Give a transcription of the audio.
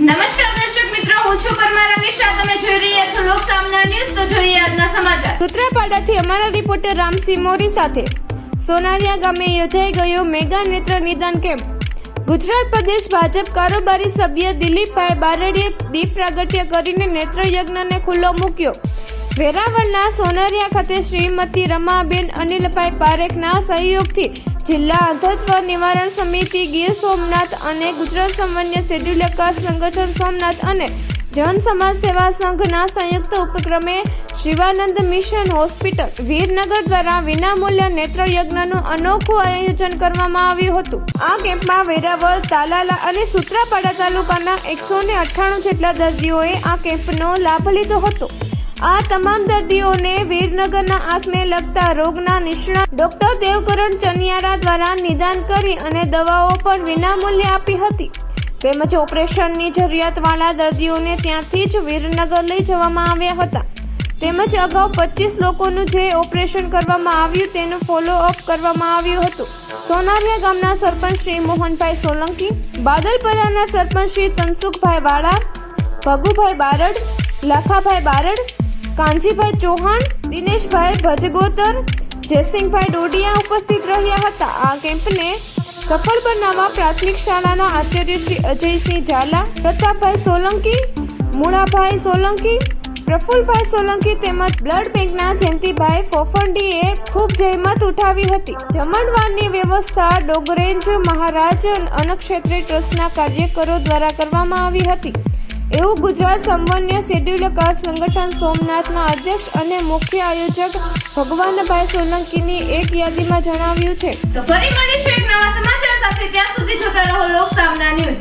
નમસ્કાર દર્શક મિત્રો, હું છું પરમાર અનિશા. તમે જોઈ રહ્યા છો લોક સામના ન્યૂઝ. તો જોઈએ આજના સમાચાર. સૂત્રાપાડાથી અમારા રિપોર્ટર રામસિંહ મોરી સાથે. સોનારિયા ગામે યોજાઈ ગયો મેગા નેત્ર નિદાન કેમ્પ. ગુજરાત પ્રદેશ ભાજપ કારોબારી સભ્ય દિલીપભાઈ બારડીએ દીપ પ્રાગટ્ય કરીને નેત્ર યજ્ઞને ખુલ્લો મૂક્યો. વેરાવળના સોનારિયા ખાતે શ્રીમતી રમાબેન અનિલભાઈ પારેખના સહયોગથી જિલ્લા અંધત્વ નિવારણ સમિતિ ગીર સોમનાથ અને ગુજરાત સામાન્ય શેડ્યુલ સંગઠન સોમનાથ અને જન સમાજ સેવા સંઘના સંયુક્ત ઉપક્રમે શિવાનંદ મિશન હોસ્પિટલ વીરનગર દ્વારા વિનામૂલ્ય નેત્ર યજ્ઞનું અનોખું આયોજન કરવામાં આવ્યું હતું. આ કેમ્પમાં વેરાવળ, તાલાલા અને સૂત્રાપાડા તાલુકાના એકસો ને અઠ્ઠાણું જેટલા દર્દીઓએ આ કેમ્પનો લાભ લીધો હતો. આ તમામ દર્દીઓને વીરનગરના આંખને લગતા રોગના નિષ્ણાત ડોક્ટર દેવકરણ ચનિયારા દ્વારા નિદાન કરી અને દવાઓ પણ વિનામૂલ્યે આપી હતી. તેમજ ઓપરેશનની જરૂરિયાતવાળા દર્દીઓને ત્યાંથી જ વીરનગર લઈ જવામાં આવ્યા હતા. તેમજ અગાઉ પચીસ લોકોનું જે ઓપરેશન કરવામાં આવ્યું તેનું ફોલો અપ કરવામાં આવ્યું હતું. સોનારિયા ગામના સરપંચ શ્રી મોહનભાઈ સોલંકી, બાદલપરાના સરપંચ શ્રી તનસુખભાઈ વાળા, ભગુભાઈ બારડ, લાખાભાઈ બારડ કાંજીભાઈ ચૌહાણ, દિનેશભાઈ ભજગોતર, જયસિંહભાઈ ડોડિયા ઉપસ્થિત રહ્યા હતા. આ કેમ્પને સફળ બનાવવા પ્રાથમિક શાળાના આચાર્ય શ્રી અજયસિંહ ઝાલા, પ્રતાપભાઈ સોલંકી, મુળાભાઈ સોલંકી, પ્રફુલભાઈ સોલંકી તેમજ બ્લડ બેંકના જયંતિભાઈ ફોફંડીએ ખૂબ જહેમત ઉઠાવી હતી. જમણવારની વ્યવસ્થા ડોગરેન્જ મહારાજ અનક્ષેત્રે ટ્રસ્ટના કાર્યકરો દ્વારા કરવામાં આવી હતી. એવું ગુજરાત સમવન્ય શેડ્યુલ કાસ્ટ સંગઠન સોમનાથના અધ્યક્ષ અને મુખ્ય આયોજક ભગવાનભાઈ સોલંકીની એક યાદીમાં જણાવ્યું છે. તો ફરી મળીશું એક નવા સમાચાર સાથે. ત્યાં સુધી જોતા રહો લોક સામના ન્યૂઝ.